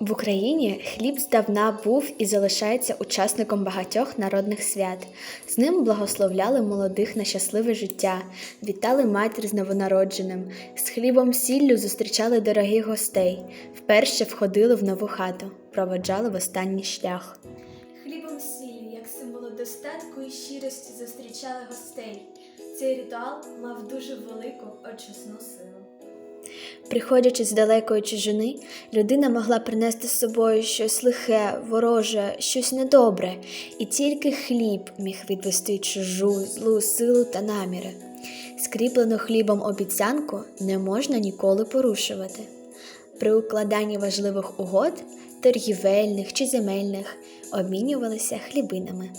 В Україні хліб здавна був і залишається учасником багатьох народних свят. З ним благословляли молодих на щасливе життя, вітали матір з новонародженим, з хлібом сіллю зустрічали дорогих гостей, вперше входили в нову хату, проводжали в останній шлях. Хлібом сіллю, як символу достатку і щирості зустрічали гостей. Цей ритуал мав дуже велику очисну силу. Приходячи з далекої чужини, людина могла принести з собою щось лихе, вороже, щось недобре, і тільки хліб міг відвести чужу злу силу та наміри. Скріплену хлібом обіцянку не можна ніколи порушувати. При укладанні важливих угод, торгівельних чи земельних, обмінювалися хлібинами.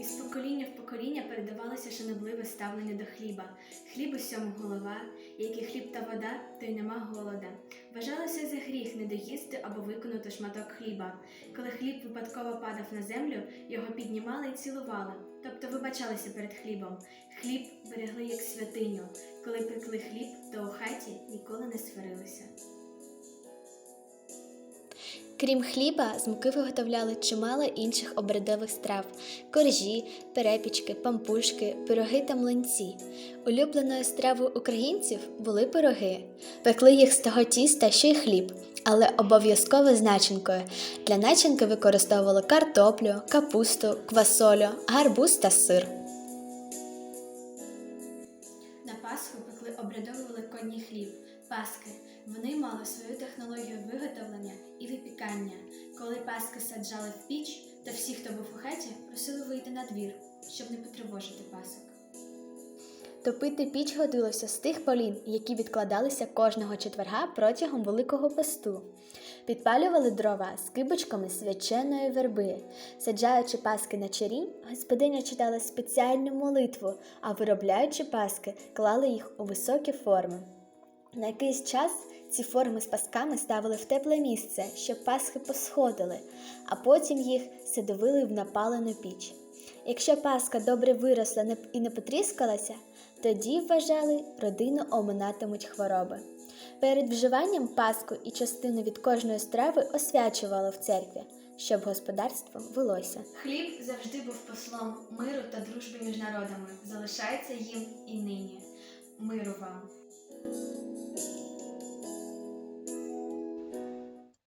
Із покоління в покоління передавалося шанобливе ставлення до хліба. Хліб усьому голова, який хліб та вода, то й нема голода. Вважалося за гріх не доїсти або виконати шматок хліба. Коли хліб випадково падав на землю, його піднімали і цілували, тобто вибачалися перед хлібом. Хліб берегли як святиню. Коли пекли хліб, то у хаті ніколи не сварилися. Крім хліба, з муки виготовляли чимало інших обрядових страв: коржі, перепічки, пампушки, пироги та млинці. Улюбленою стравою українців були пироги. Пекли їх з того тіста, що й хліб, але обов'язково з начинкою. Для начинки використовували картоплю, капусту, квасолю, гарбуз та сир. На Пасху пекли обрядовий великодній хліб, паски. Вони мали свою технологію виготовлення і випікання. Коли паски саджали в піч, то всі, хто був у хаті, просили вийти на двір, щоб не потривожити пасок. Топити піч годилося з тих полін, які відкладалися кожного четверга протягом Великого посту. Підпалювали дрова з кибочками свяченої верби. Саджаючи паски на чарі, господиня читала спеціальну молитву, а виробляючи паски, клали їх у високі форми. На якийсь час ці форми з пасками ставили в тепле місце, щоб пасхи посходили, а потім їх садовили в напалену піч. Якщо паска добре виросла і не потріскалася, тоді вважали, родину оминатимуть хвороби. Перед вживанням паску і частину від кожної страви освячували в церкві, щоб господарство велося. Хліб завжди був послом миру та дружби між народами. Залишається їм і нині. Миру вам.